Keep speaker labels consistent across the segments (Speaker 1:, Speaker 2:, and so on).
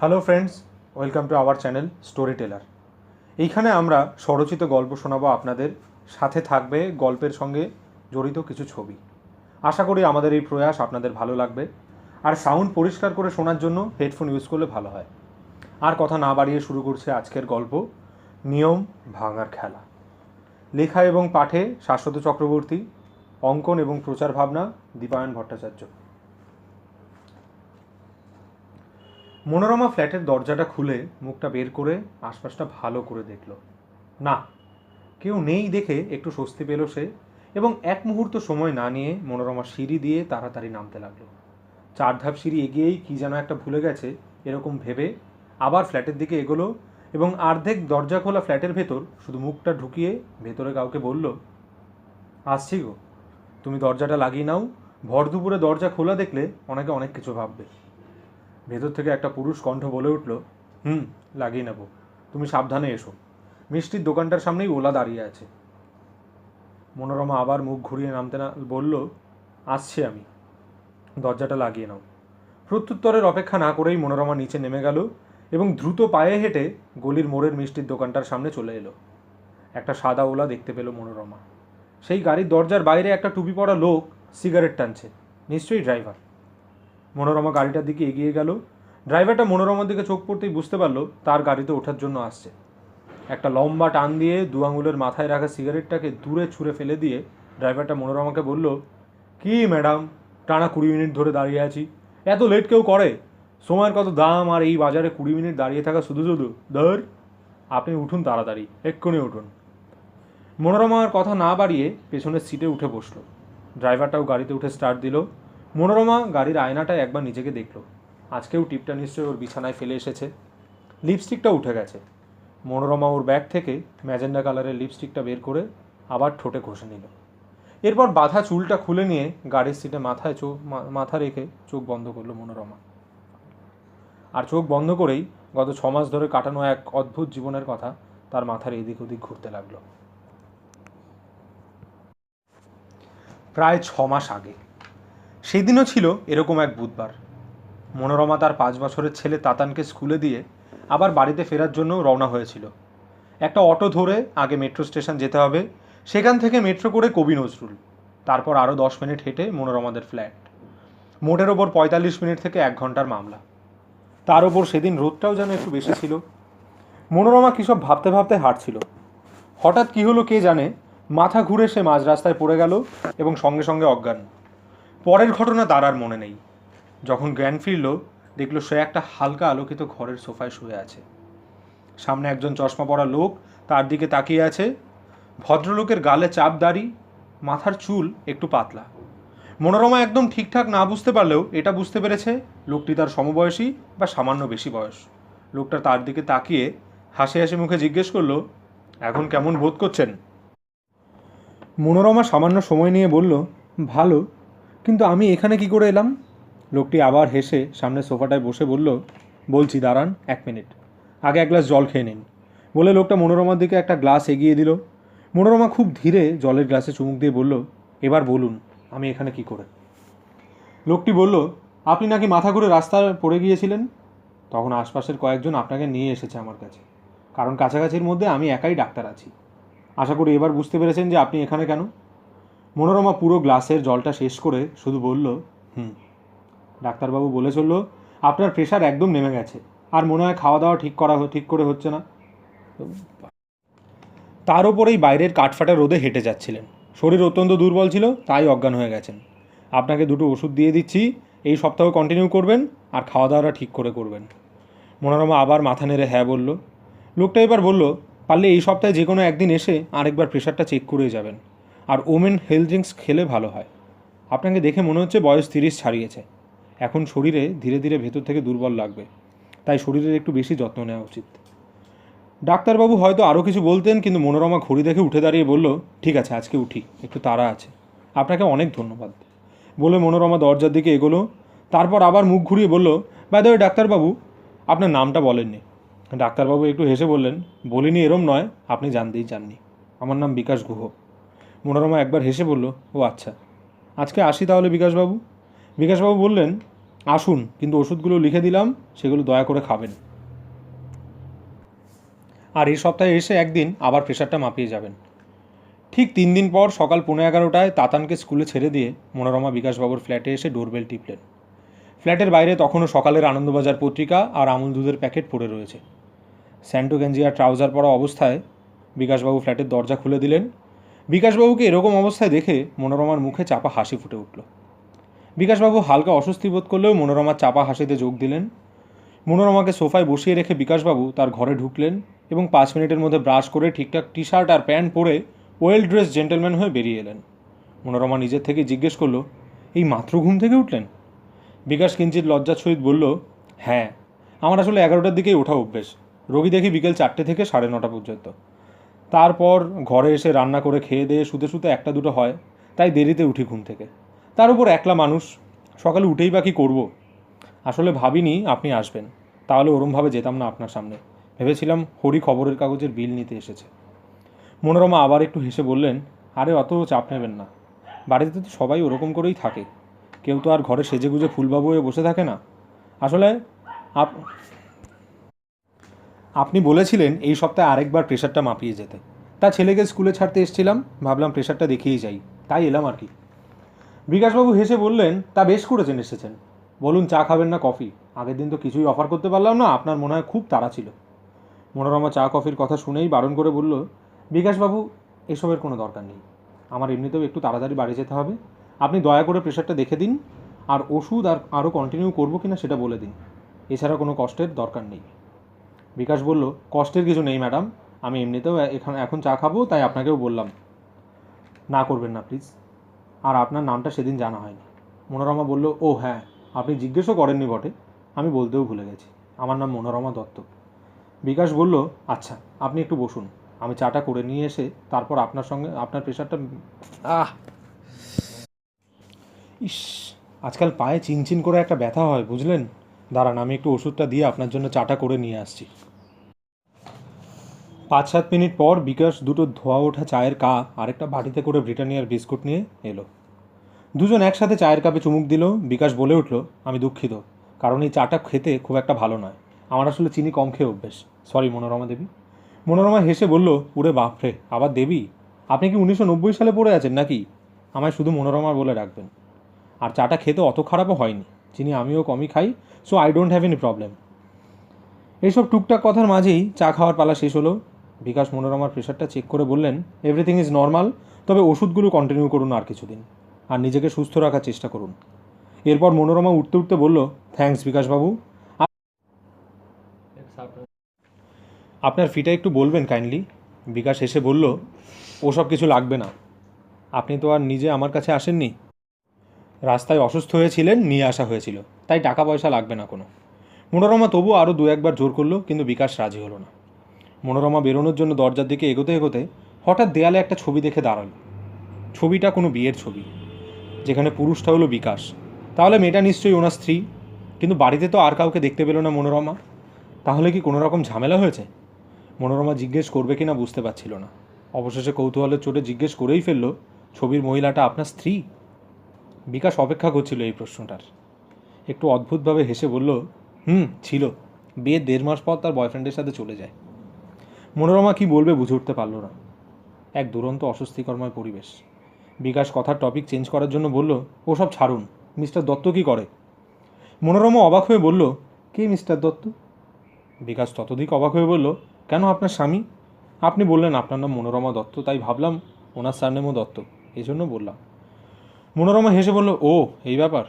Speaker 1: Hello friends welcome to our channel story teller এইখানে আমরা স্বরচিত গল্প শোনাবো আপনাদের। সাথে থাকবে গল্পের সঙ্গে জড়িত কিছু ছবি। আশা করি আমাদের এই প্রয়াস আপনাদের ভালো লাগবে। আর সাউন্ড পরিষ্কার করে শোনার জন্য হেডফোন ইউজ করলে ভালো হয়। আর কথা না বাড়িয়ে শুরু করছে আজকের গল্প, নিয়ম ভাঙার খেলা। লেখা এবং পাঠে শাশ্বত চক্রবর্তী, অঙ্কন এবং প্রচার ভাবনা, দীপায়ন ভট্টাচার্য। মনোরমা ফ্ল্যাটের দরজাটা খুলে মুখটা বের করে আশপাশটা ভালো করে দেখল। না, কেউ নেই দেখে একটু স্বস্তি পেল সে এবং এক মুহূর্ত সময় না নিয়ে মনোরমা সিঁড়ি দিয়ে তাড়াতাড়ি নামতে লাগল। চার ধাপ সিঁড়ি এগিয়েই কী যেন একটা ভুলে গেছে, এরকম ভেবে আবার ফ্ল্যাটের দিকে এগোলো এবং অর্ধেক দরজা খোলা ফ্ল্যাটের ভেতর শুধু মুখটা ঢুকিয়ে ভেতরে কাউকে বলল, আসছি গো। তুমি দরজাটা লাগিয়ে নাও, ভর দুপুরে দরজা খোলা দেখলে অনেকে অনেক কিছু ভাববে। ভেতর থেকে একটা পুরুষ কণ্ঠ বলে উঠল, হুম, লাগিয়ে নেব। তুমি সাবধানে এসো। মিষ্টির দোকানটার সামনেই ওলা দাঁড়িয়ে আছে। মনোরমা আবার মুখ ঘুরিয়ে নামতে না, বলল, আসছি আমি। দরজাটা লাগিয়ে নাও। প্রত্যুত্তরের অপেক্ষা না করেই মনোরমা নিচে নেমে গেল এবং দ্রুত পায়ে হেঁটে গলির মোড়ের মিষ্টির দোকানটার সামনে চলে এলো। একটা সাদা ওলা দেখতে পেল মনোরমা। সেই গাড়ির দরজার বাইরে একটা টুপি পরা লোক সিগারেট টানছে। নিশ্চয়ই ড্রাইভার। মনোরমা গাড়িটার দিকে এগিয়ে গেল। ড্রাইভারটা মনোরমার দিকে চোখ পড়তেই বুঝতে পারল তার গাড়িতে ওঠার জন্য আসছে। একটা লম্বা টান দিয়ে দু আঙুলের মাথায় রাখা সিগারেটটাকে দূরে ছুঁড়ে ফেলে দিয়ে ড্রাইভারটা মনোরমাকে বলল, কি ম্যাডাম, টানা কুড়ি মিনিট ধরে দাঁড়িয়ে আছি। এত লেট কেউ করে? সময়ের কত দাম আর এই বাজারে কুড়ি মিনিট দাঁড়িয়ে থাকা শুধু শুধু? ধর, আপনি উঠুন তাড়াতাড়ি, এক্ষুনি উঠুন। মনোরমার কথা না বাড়িয়ে পেছনের সিটে উঠে বসল। ড্রাইভারটাও গাড়িতে উঠে স্টার্ট দিল। মনোরমা গাড়ির আয়নাটায় একবার নিজেকে দেখল। আজকেও টিপটা নিশ্চয়ই ওর বিছানায় ফেলে এসেছে। লিপস্টিকটা উঠে গেছে। মনোরমা ওর ব্যাগ থেকে ম্যাজেন্ডা কালারের লিপস্টিকটা বের করে আবার ঠোঁটে ঘষে নিল। এরপর বাঁধা চুলটা খুলে নিয়ে গাড়ির সিটে মাথায় চোখ মাথা রেখে চোখ বন্ধ করল মনোরমা। আর চোখ বন্ধ করেই গত ছ মাস ধরে কাটানো এক অদ্ভুত জীবনের কথা তার মাথার এদিক ওদিক ঘুরতে লাগল। প্রায় ছ মাস আগে সেদিনও ছিল এরকম এক বুধবার। মনোরমা তার পাঁচ বছরের ছেলে তাতানকে স্কুলে দিয়ে আবার বাড়িতে ফেরার জন্য রওনা হয়েছিল। একটা অটো ধরে আগে মেট্রো স্টেশন যেতে হবে, সেখান থেকে মেট্রো করে কবি নজরুল। তারপর আরও দশ মিনিট হেঁটে মনোরমাদের ফ্ল্যাট। মোটের ওপর পঁয়তাল্লিশ মিনিট থেকে এক ঘণ্টার মামলা। তার ওপর সেদিন রোদটাও যেন একটু বেশি ছিল। মনোরমা কী সব ভাবতে ভাবতে হাঁটছিল। হঠাৎ কী হলো কে জানে, মাথা ঘুরে সে মাঝ রাস্তায় পড়ে গেল এবং সঙ্গে সঙ্গে অজ্ঞান। পরের ঘটনা তার আর মনে নেই। যখন জ্ঞান ফিরল, দেখল সে একটা হালকা আলোকিত ঘরের সোফায় শুয়ে আছে। সামনে একজন চশমা পরা লোক, তার দিকে তাকিয়ে আছে। ভদ্রলোকের গালে চাপ দাড়ি, মাথার চুল একটু পাতলা। মনোরমা একদম ঠিকঠাক না বুঝতে পারলেও এটা বুঝতে পেরেছে, লোকটি তার সমবয়সী বা সামান্য বেশি বয়স। লোকটা তার দিকে তাকিয়ে হাসি হাসি মুখে জিজ্ঞেস করল, এখন কেমন বোধ করছেন? মনোরমা সামান্য সময় নিয়ে বলল, ভালো। কিন্তু আমি এখানে কি করে এলাম? লোকটি আবার হেসে সামনে সোফাটায় বসে বলল, বলছি, দাঁড়ান এক মিনিট। আগে এক গ্লাস জল খেয়ে নিন। বলে লোকটা মনোরমার দিকে একটা গ্লাস এগিয়ে দিল। মনোরমা খুব ধীরে জলের গ্লাসে চুমুক দিয়ে বলল, এবার বলুন, আমি এখানে কি করে? লোকটি বলল, আপনি নাকি মাথা ঘুরে রাস্তায় পড়ে গিয়েছিলেন? তখন আশপাশের কয়েকজন আপনাকে নিয়ে এসেছে আমার কাছে। কারণ কাছাকাছির মধ্যে আমি একাই ডাক্তার আছি। আশা করি এবার বুঝতে পেরেছেন যে আপনি এখানে কেন? মনোরমা পুরো গ্লাসের জলটা শেষ করে শুধু বলল, হুম। ডাক্তারবাবু বলে চলল, আপনার প্রেশার একদম নেমে গেছে। আর মনে হয় খাওয়া দাওয়া ঠিক করা ঠিক করে হচ্ছে না। তার ওপরেই বাইরের কাঠফাটা রোদে হেঁটে যাচ্ছিলেন। শরীর অত্যন্ত দুর্বল ছিল, তাই অজ্ঞান হয়ে গেছেন। আপনাকে দুটো ওষুধ দিয়ে দিচ্ছি, এই সপ্তাহ কন্টিনিউ করবেন আর খাওয়া দাওয়াটা ঠিক করে করবেন। মনোরমা আবার মাথা নেড়ে হ্যাঁ বলল। লোকটা এবার বলল, পারলে এই সপ্তাহে যে কোনো একদিন এসে আরেকবার প্রেশারটা চেক করে যাবেন। আর ওমেন হেলথ ড্রিঙ্কস খেলে ভালো হয়। আপনাকে দেখে মনে হচ্ছে বয়স তিরিশ ছাড়িয়েছে। এখন শরীরে ধীরে ধীরে ভেতর থেকে দুর্বল লাগবে। তাই শরীরের একটু বেশি যত্ন নেওয়া উচিত। ডাক্তারবাবু হয়তো আরও কিছু বলতেন, কিন্তু মনোরমা ঘড়ি দেখে উঠে দাঁড়িয়ে বলল, ঠিক আছে, আজকে উঠি, একটু তাড়া আছে। আপনাকে অনেক ধন্যবাদ। বলে মনোরমা দরজার দিকে এগোলো। তারপর আবার মুখ ঘুরিয়ে বলল বাই দ্য ডাক্তারবাবু, আপনার নামটা বলেননি। ডাক্তারবাবু একটু হেসে বললেন, বলিনি, এরম নয়, আপনি জানতেই চাননি। আমার নাম বিকাশ গুহ। মনোরমা একবার হেসে বলল, ও আচ্ছা। আজকে আসি তাহলে বিকাশবাবু? বিকাশবাবু বললেন, আসুন, কিন্তু ওষুধগুলো লিখে দিলাম, সেগুলো দয়া করে খাবেন। আর এই সপ্তাহে এসে একদিন আবার প্রেশারটা মাপিয়ে যাবেন। ঠিক তিন দিন পর সকাল পৌনে এগারোটায় তাতানকে স্কুলে ছেড়ে দিয়ে মনোরমা বিকাশবাবুর ফ্ল্যাটে এসে ডোরবেল টিপলেন। ফ্ল্যাটের বাইরে তখনও সকালের আনন্দবাজার পত্রিকা আর আমুল দুধের প্যাকেট পড়ে রয়েছে। স্যান্টো গেঞ্জি আর ট্রাউজার পরা অবস্থায় বিকাশবাবু ফ্ল্যাটের দরজা খুলে দিলেন বিকাশবাবুকে এরকম অবস্থায় দেখে মনোরমার মুখে চাপা হাসি ফুটে উঠল। বিকাশবাবু হালকা অস্বস্তি বোধ করলেও মনোরমার চাপা হাসিতে যোগ দিলেন। মনোরমাকে সোফায় বসিয়ে রেখে বিকাশবাবু তার ঘরে ঢুকলেন এবং পাঁচ মিনিটের মধ্যে ব্রাশ করে ঠিকঠাক টি শার্ট আর প্যান্ট পরে ওয়েল ড্রেস জেন্টেলম্যান হয়ে বেরিয়ে এলেন। মনোরমা নিজের থেকে জিজ্ঞেস করল, এই মাত্র ঘুম থেকে উঠলেন? বিকাশ কিঞ্চিত লজ্জার সহিত বলল হ্যাঁ আমার আসলে এগারোটার দিকেই ওঠা অভ্যেস। রোগী দেখি বিকেল চারটে থেকে সাড়ে নটা পর্যন্ত। তারপর ঘরে এসে রান্না করে খেয়ে দিয়ে শুতে শুতে একটা দুটো হয়, তাই দেরিতে উঠি ঘুম থেকে। তার উপর একলা মানুষ, সকালে উঠেই বা কী করব? আসলে ভাবিনি আপনি আসবেন, তাহলে ওরমভাবে যেতাম না আপনার সামনে। ভেবেছিলাম হরি খবরের কাগজের বিল নিতে এসেছে। মনোরমা আবার একটু হেসে বললেন, আরে অত চাপ নেবেন না, বাড়িতে তো সবাই ওরকম করেই থাকে। কেউ তো আর ঘরে সেজে গুজে ফুলবাবু হয়ে বসে থাকে না। আসলে আপ আপনি বলেছিলেন এই সপ্তাহে আরেকবার প্রেশারটা মাপিয়ে যেতে। তা ছেলেকে স্কুলে ছাড়তে এসেছিলাম, ভাবলাম প্রেশারটা দেখিয়েই যাই। তাই এলাম আর কি। বিকাশবাবু হেসে বললেন, তা বেশ করেছেন, এসেছেন। বলুন, চা খাবেন না কফি? আগের দিন তো কিছুই অফার করতে পারলাম না, আপনার মনে হয় খুব তাড়া ছিল। মনোরমা চা, কফির কথা শুনেই বারণ করে বলল, বিকাশবাবু, এসবের কোনো দরকার নেই। আমার এমনিতেও একটু তাড়াতাড়ি বাড়ি যেতে হবে। আপনি দয়া করে প্রেশারটা দেখে দিন, আর ওষুধ আর আরও কন্টিনিউ করব কি না সেটা বলে দিন। এছাড়া কোনো কষ্টের দরকার নেই। বিকাশ বলল, কষ্টের কিছু নেই, ম্যাডাম। আমি এমনিতেও এখন এখন চা খাব, তাই আপনাকেও বললাম। না করবেন না, প্লিজ। আর আপনার নামটা সেদিন জানা হয়নি। মনোরমা বলল, ও হ্যাঁ আপনি জিজ্ঞেসও করেননি বটে। আমি বলতেও ভুলে গেছি। আমার নাম মনোরমা দত্ত। বিকাশ বলল আচ্ছা আপনি একটু বসুন। আমি চাটা করে নিয়ে এসে তারপর আপনার সঙ্গে, আপনার প্রেশারটা, আহ! ইস, আজকাল পায়ে চিনচিন করে একটা ব্যথা হয়, বুঝলেন? দাঁড়ান, আমি একটু ওষুধটা দিয়ে আপনার জন্য চাটা করে নিয়ে আসছি। পাঁচ সাত মিনিট পর বিকাশ দুটো ধোয়া ওঠা চায়ের কাপ, আরেকটা বাটিতে করে ব্রিটানিয়ার বিস্কুট নিয়ে এলো। দুজন একসাথে চায়ের কাপে চুমুক দিল, বিকাশ বলে উঠল, আমি দুঃখিত, কারণ এই চাটা খেতে খুব একটা ভালো নয়। আমার আসলে চিনি কম খেয়ে অভ্যেস। সরি, মনোরমা দেবী। মনোরমা হেসে বলল উরে বাপরে আবার দেবী? আপনি কি উনিশশো নব্বই সালে পড়ে আছেন নাকি? আমায় শুধু মনোরমা বলে রাখবেন। আর চাটা খেতে অত খারাপও হয়নি। চিনি আমিও কমই খাই so I don't have any problem এইসব টুকটাক কথার মাঝেই চা খাওয়ার পালা শেষ হলো। বিকাশ মনোরমার প্রেশারটা চেক করে বললেন এভরিথিং ইজ নর্মাল তবে ওষুধগুলো কন্টিনিউ করুন আর কিছুদিন। আর নিজেকে সুস্থ রাখার চেষ্টা করুন। এরপর মনোরমা উঠতে উঠতে বলল থ্যাঙ্কস বিকাশবাবু। আপনার ফিটা একটু বলবেন কাইন্ডলি বিকাশ এসে বলল, ওসব কিছু লাগবে না। আপনি তো আর নিজে আমার কাছে আসেননি? রাস্তায় অসুস্থ হয়েছিলেন, নিয়ে আসা হয়েছিল। তাই টাকা পয়সা লাগবে না কোনো। মনোরমা তবু আরও দু একবার জোর করল, কিন্তু বিকাশ রাজি হলো না। মনোরমা বেরোনোর জন্য দরজার দিকে এগোতে এগোতে হঠাৎ দেয়ালে একটা ছবি দেখে দাঁড়াল। ছবিটা কোনো বিয়ের ছবি, যেখানে পুরুষটা হলো বিকাশ। তাহলে মেয়েটা নিশ্চয়ই ওনার স্ত্রী, কিন্তু বাড়িতে তো আর কাউকে দেখতে পেল না মনোরমা। তাহলে কি কোনো রকম ঝামেলা হয়েছে? মনোরমা জিজ্ঞেস করবে কি না বুঝতে পারছিল না। অবশেষে কৌতূহলের চোটে জিজ্ঞেস করেই ফেলল, ছবির মহিলাটা আপনার স্ত্রী? বিকাশ অপেক্ষা করছিল এই প্রশ্নটার। একটু অদ্ভুতভাবে হেসে বলল, হুম, ছিল। বিয়ের দেড় মাস পর তার বয়ফ্রেন্ডের সাথে চলে যায়। মনোরমা কি বলবে বুঝে উঠতে পারল না। এক দুরন্ত অস্বস্তিকরময় পরিবেশ। বিকাশ কথার টপিক চেঞ্জ করার জন্য বলল, ওসব ছাড়ুন। মিস্টার দত্ত কি করে? মনোরমা অবাক হয়ে বলল, কে মিস্টার দত্ত? বিকাশ ততদিক অবাক হয়ে বলল, কেন আপনার স্বামী? আপনি বললেন আপনার নাম মনোরমা দত্ত, তাই ভাবলাম ওনার সারনেমও দত্ত। এই জন্য বললাম। মনোরমা হেসে বলল, ও, এই ব্যাপার।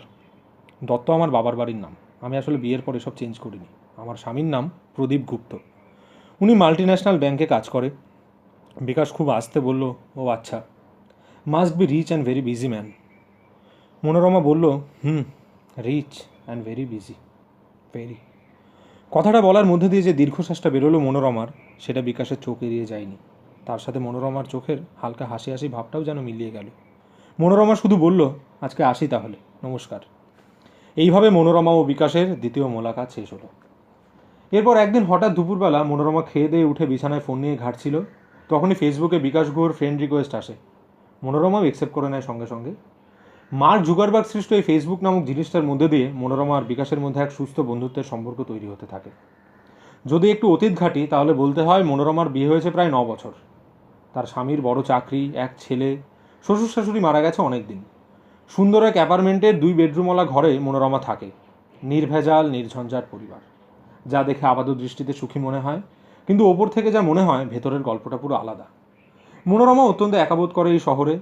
Speaker 1: দত্ত আমার বাবার বাড়ির নাম। আমি আসলে বিয়ের পর এসব চেঞ্জ করিনি। আমার স্বামীর নাম প্রদীপ গুপ্ত। উনি মাল্টি ন্যাশনাল ব্যাংকে কাজ করে। বিকাশ খুব আস্তে বলল, ও আচ্ছা। Must be rich and very busy man Manorama বলল, হুম rich and very busy very কথাটা বলার মধ্যে দিয়ে যে দীর্ঘশ্বাসটা বেরোলো মনোরমার, সেটা বিকাশের চোখ এড়িয়ে যায়নি। তার সাথে মনোরমার চোখের হালকা হাসি হাসি ভাবটাও যেন মিলিয়ে গেল। মনোরমা শুধু বলল, আজকে আসি তাহলে, নমস্কার। এইভাবে মনোরমা ও বিকাশের দ্বিতীয় মোলাকাত শেষ হলো। এরপর একদিন হঠাৎ দুপুরবেলা মনোরমা খেয়ে দিয়ে উঠে বিছানায় ফোন নিয়ে ঘাটছিল। তখনই ফেসবুকে বিকাশ গুহর ফ্রেন্ড রিকোয়েস্ট আসে। মনোরমাও অ্যাকসেপ্ট করে নেয় সঙ্গে সঙ্গে। মার্ক জুগারবার্গ সৃষ্ট এই ফেসবুক নামক জিনিসটার মধ্যে দিয়ে মনোরমা আর বিকাশের মধ্যে এক সুস্থ বন্ধুত্বের সম্পর্ক তৈরি হতে থাকে। যদি একটু অতীত ঘাটি, তাহলে বলতে হয় মনোরমার বিয়ে হয়েছে প্রায় ন বছর। তার স্বামীর বড় চাকরি, এক ছেলে শ্বশুর শাশুড়ি মারা গেছে অনেক দিন সুন্দর এক অ্যাপার্টমেন্টের দুই বেডরুমওয়ালা ঘরে মনোরমা থাকে, নির্ভেজাল, নির্ঝঞ্ঝাট পরিবার। যা দেখে আপাত দৃষ্টিতে সুখী মনে হয়, কিন্তু ওপর থেকে যা মনে হয়, ভেতরের গল্পটা পুরো আলাদা। মনোরমা অত্যন্ত একাবোধ করে এই শহরে।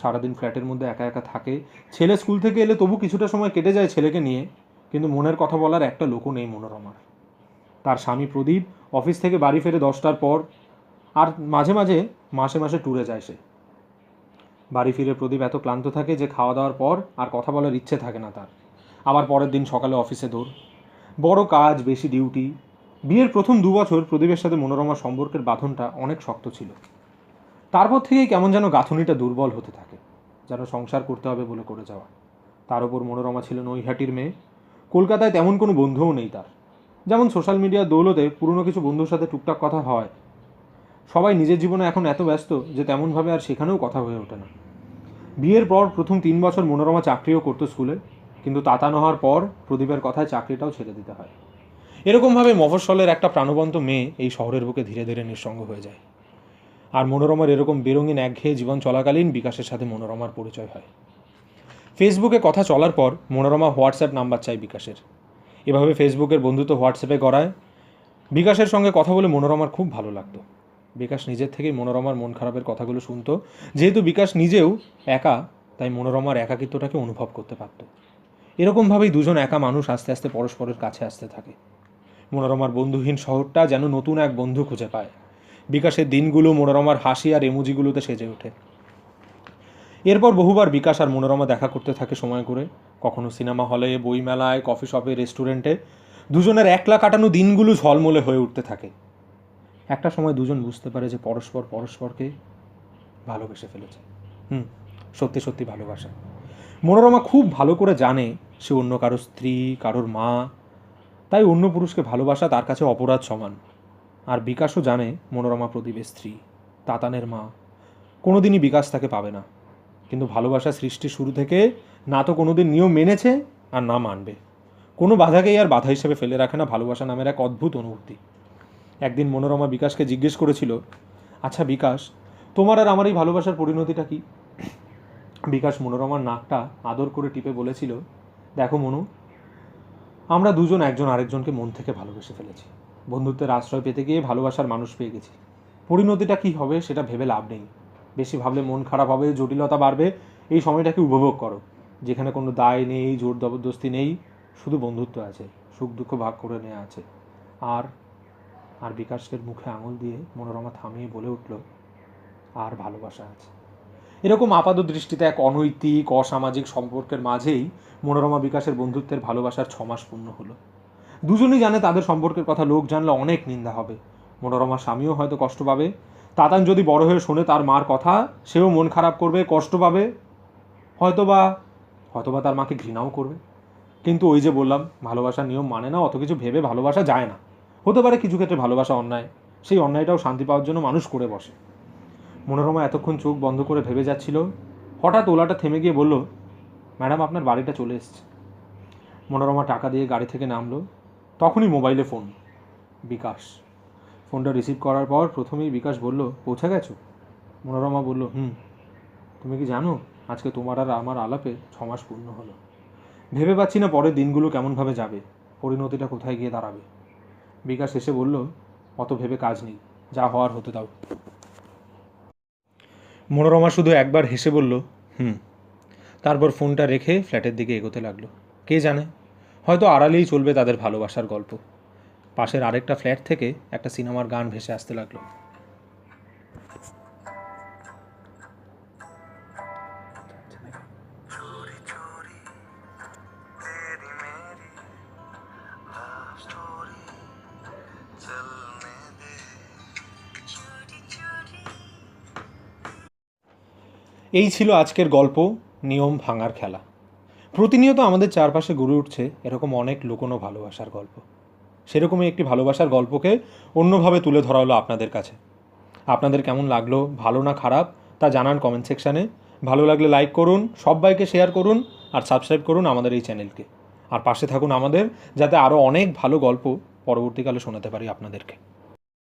Speaker 1: সারাদিন ফ্ল্যাটের মধ্যে একা একা থাকে। ছেলে স্কুল থেকে এলে তবু কিছুটা সময় কেটে যায় ছেলেকে নিয়ে, কিন্তু মনের কথা বলার একটা লোকও নেই মনোরমার। তার স্বামী প্রদীপ অফিস থেকে বাড়ি ফেরে দশটার পর, আর মাঝে মাঝে মাসে মাসে ট্যুরে যায় সে। বাড়ি ফিরে প্রদীপ এত ক্লান্ত থাকে যে খাওয়া দাওয়ার পর আর কথা বলার ইচ্ছে থাকে না তার। আবার পরের দিন সকালে অফিসে দৌড়। বড় কাজ, বেশি ডিউটি। বিয়ের প্রথম দু বছর প্রদীপের সাথে মনোরমার সম্পর্কের বাঁধনটা অনেক শক্ত ছিল। তারপর থেকেই কেমন যেন গাঁথনিটা দুর্বল হতে থাকে। যেন সংসার করতে হবে বলে করে যাওয়া। তার উপর মনোরমা ছিল নৈহাটির মেয়ে। কলকাতায় তেমন কোনো বন্ধুও নেই তার। যেমন সোশ্যাল মিডিয়ার দৌলতে পুরনো কিছু বন্ধুর সাথে টুকটাক কথা হয় সবাই নিজের জীবনে এখন এত ব্যস্ত যে তেমনভাবে আর সেখানেও কথা হয়ে ওঠে না। বিয়ের পর প্রথম তিন বছর মনোরমা চাকরিও করতো স্কুলে, কিন্তু তাতানো হওয়ার পর প্রদীপের কথায় চাকরিটাও ছেড়ে দিতে হয়। এরকমভাবে মফস্বলের একটা প্রাণবন্ত মেয়ে এই শহরের বুকে ধীরে ধীরে নিঃসঙ্গ হয়ে যায়। আর মনোরমার এরকম বেরঙিন একঘেয়ে জীবন চলাকালীন বিকাশের সাথে মনোরমার পরিচয় হয়। ফেসবুকে কথা চলার পর মনোরমা হোয়াটসঅ্যাপ নাম্বার চায় বিকাশের। এভাবে ফেসবুকের বন্ধুত্ব হোয়াটসঅ্যাপে করায় বিকাশের সঙ্গে কথা বলে মনোরমার খুব ভালো লাগতো। বিকাশ নিজের থেকেই মনোরমার মন খারাপের কথাগুলো শুনতো। যেহেতু বিকাশ নিজেও একা, তাই মনোরমার একাকিত্বটাকে অনুভব করতে পারত। এরকমভাবেই দুজন একা মানুষ আস্তে আস্তে পরস্পরের কাছে আসতে থাকে। মনোরমার বন্ধুহীন শহরটা যেন নতুন এক বন্ধু খুঁজে পায়। বিকাশের দিনগুলো মনোরমার হাসি আর এমুজিগুলোতে সেজে ওঠে। এরপর বহুবার বিকাশ আর মনোরমা দেখা করতে থাকে সময় করে। কখনো সিনেমা হলে, বইমেলায়, কফি শপে, রেস্টুরেন্টে। দুজনের একলা কাটানো দিনগুলো ঝলমলে হয়ে উঠতে থাকে। একটা সময় দুজন বুঝতে পারে যে পরস্পর পরস্পরকে ভালোবেসে ফেলেছে। হুম, সত্যি সত্যি ভালোবাসা। মনোরমা খুব ভালো করে জানে সে অন্য কারোর স্ত্রী, কারোর মা, তাই অন্য পুরুষকে ভালোবাসা তার কাছে অপরাধ সমান। আর বিকাশও জানে মনোরমা প্রদীপের স্ত্রী, তাতানের মা। কোনোদিনই বিকাশ তাকে পাবে না। কিন্তু ভালোবাসা সৃষ্টি শুরু থেকে না তো কোনোদিন নিয়ম মেনেছে আর না মানবে। কোনো বাধাকেই আর বাধা হিসেবে ফেলে রাখে না ভালোবাসা নামের এক অদ্ভুত অনুভূতি। একদিন মনোরমা বিকাশকে জিজ্ঞেস করেছিল আচ্ছা বিকাশ, তোমার আর আমার এই ভালোবাসার পরিণতিটা কি? বিকাশ মনোরমার নাকটা আদর করে টিপে বলেছিল, দেখো মনু, আমরা দুজন একজন আরেকজনকে মন থেকে ভালোবেসে ফেলেছি। বন্ধুত্বের আশ্রয় পেতে গিয়ে ভালোবাসার মানুষ পেয়ে গেছি। পরিণতিটা কী হবে সেটা ভেবে লাভ নেই। বেশি ভাবলে মন খারাপ হবে, জটিলতা বাড়বে। এই সময়টাকে উপভোগ করো। যেখানে কোনো দায় নেই, জোর জবরদস্তি নেই, শুধু বন্ধুত্ব আছে, সুখ দুঃখ ভাগ করে নেওয়া আছে। আর আর বিকাশের মুখে আঙুল দিয়ে মনোরমা থামিয়ে বলে উঠল, আর ভালোবাসা আছে। এরকম আপাত দৃষ্টিতে এক অনৈতিক, অসামাজিক সম্পর্কের মাঝেই মনোরমা বিকাশের বন্ধুত্বের ভালোবাসার ছমাস পূর্ণ হলো। দুজনই জানে তাদের সম্পর্কের কথা লোক জানলে অনেক নিন্দা হবে। মনোরমার স্বামীও হয়তো কষ্ট পাবে। তাতান যদি বড় হয়ে শোনে তার মার কথা, সেও মন খারাপ করবে, কষ্ট পাবে। হয়তোবা হয়তোবা তার মাকে ঘৃণাও করবে। কিন্তু ওই যে বললাম, ভালোবাসার নিয়ম মানে না অত কিছু ভেবে ভালোবাসা যায় না। হতে পারে কিছু ক্ষেত্রে ভালোবাসা, অন্যায়। সেই অন্যায়টাও শান্তি পাওয়ার জন্য মানুষ করে বসে। মনোরমা এতক্ষণ চোখ বন্ধ করে ভেবে যাচ্ছিল। হঠাৎ ওলাটা থেমে গিয়ে বলল, ম্যাডাম, আপনার বাড়িটা চলে এসছে। মনোরমা টাকা দিয়ে গাড়ি থেকে নামলো। তখনই মোবাইলে ফোন। বিকাশ। ফোনটা রিসিভ করার পর প্রথমেই বিকাশ বলল, পৌঁছে গেছো? মনোরমা বলল, হুম। তুমি কি জানো, আজকে তোমার আর আমার আলাপে ছ মাস পূর্ণ হলো। ভেবে পাচ্ছি না পরের দিনগুলো কেমনভাবে যাবে। পরিণতিটা কোথায় গিয়ে দাঁড়াবে? বিকাশ এসে বলল, অত ভেবে কাজ নেই, যা হওয়ার হতে দাও মনোরমা শুধু একবার হেসে বলল, হুম। তারপর ফোনটা রেখে ফ্ল্যাটের দিকে এগোতে লাগল। কে জানে, হয়তো আড়ালেই চলবে তাদের ভালোবাসার গল্প। পাশের আরেকটা ফ্ল্যাট থেকে একটা সিনেমার গান ভেসে আসতে লাগল। এই ছিল আজকের গল্প, নিয়ম ভাঙার খেলা। প্রতিনিয়ত আমাদের চারপাশে গড়ে উঠছে এরকম অনেক লুকোনো ভালোবাসার গল্প। সেরকমই একটি ভালোবাসার গল্পকে অন্যভাবে তুলে ধরা হলো আপনাদের কাছে। আপনাদের কেমন লাগল, ভালো না খারাপ, তা জানান কমেন্ট সেকশানে ভালো লাগলে লাইক করুন, সবাইকে শেয়ার করুন, আর সাবস্ক্রাইব করুন আমাদের এই চ্যানেলকে আর পাশে থাকুন আমাদের, যাতে আরও অনেক ভালো গল্প পরবর্তীকালে শোনাতে পারি আপনাদেরকে।